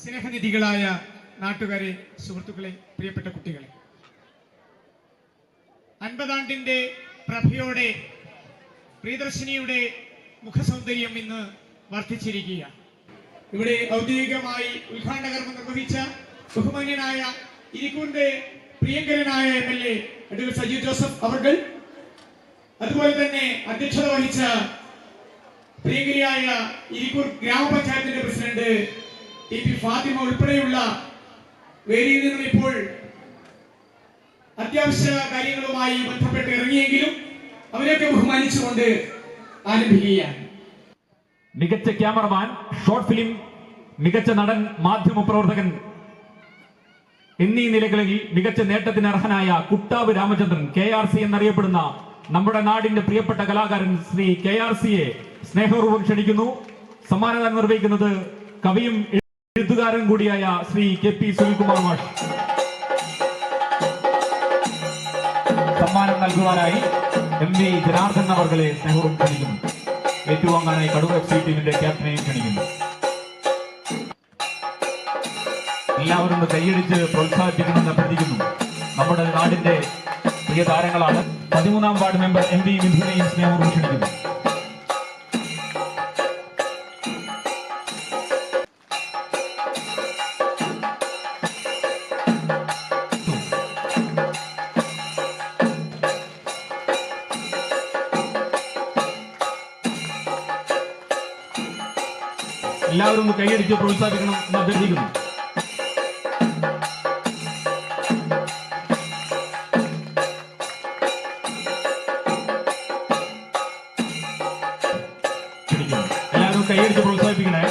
സ്നേഹനിധികളായ നാട്ടുകാരെ സുഹൃത്തുക്കളെ പ്രിയപ്പെട്ട കുട്ടികളെ. അൻപതാണ്ടിന്റെ പ്രഭയോടെ പ്രിയദർശിനിയുടെ മുഖസൗന്ദര്യം ഇന്ന് വർദ്ധിച്ചിരിക്കുക ഇവിടെ ഔദ്യോഗികമായി ഉദ്ഘാടന കർമ്മം നിർവഹിച്ച ബഹുമാന്യനായ ഇരിക്കൂറിന്റെ പ്രിയങ്കരനായ M L A advocate Sajeev Joseph അവർകൾ അതുപോലെ തന്നെ അധ്യക്ഷത വഹിച്ച പ്രിയങ്കരിയായ ഇരിക്കൂർ ഗ്രാമപഞ്ചായത്തിന്റെ പ്രസിഡന്റ് ടി ഫാത്തിമ ഉൾപ്പെടെയുള്ള വേദിയിൽ നിന്നും ഇപ്പോൾ അത്യാവശ്യ കാര്യങ്ങളുമായി ബന്ധപ്പെട്ട് ഇറങ്ങിയെങ്കിലും അവരെയൊക്കെ ബഹുമാനിച്ചുകൊണ്ട് ആരംഭിക്കുകയാണ് മികച്ച ക്യാമറമാൻ ഷോർട്ട് ഫിലിം മികച്ച നടൻ മാധ്യമ പ്രവർത്തകൻ എന്നീ നിലകളിൽ മികച്ച നേട്ടത്തിന് അർഹനായ Kuttav Ramachandran K R C എന്നറിയപ്പെടുന്ന നമ്മുടെ നാടിന്റെ പ്രിയപ്പെട്ട കലാകാരൻ ശ്രീ കെ ആർ സിയെ സ്നേഹപൂർവം ക്ഷണിക്കുന്നു. സമ്മാനദാനം നിർവഹിക്കുന്നത് കവിയും എഴുത്തുകാരൻ കൂടിയായ ശ്രീ കെ പി സുനിൽകുമാർ മാഷ്. സമ്മാനം നൽകുവാനായി എം വി ജനാർദ്ദൻ അവർകളെ സ്നേഹവും ക്ഷണിക്കുന്നു. ഏറ്റുവാങ്ങാനായി കടൂർ എഫ് സി ടീമിന്റെ ക്യാപ്റ്റനെയും ക്ഷണിക്കുന്നു. എല്ലാവരും കൈയടിച്ച് പ്രോത്സാഹിപ്പിക്കണമെന്ന് അഭ്യർത്ഥിക്കുന്നു. നമ്മുടെ നാടിന്റെ പ്രിയ താരങ്ങളാണ്. പതിമൂന്നാം വാർഡ് മെമ്പർ എം വി മിഥുനെയും സ്നേഹവും ക്ഷണിക്കുന്നു. എല്ലാവരും ഒന്ന് കൈയടിച്ച് പ്രോത്സാഹിപ്പിക്കണം എന്ന് അഭ്യർത്ഥിക്കുന്നു. എല്ലാവരും കൈയടിച്ച് പ്രോത്സാഹിപ്പിക്കണേ.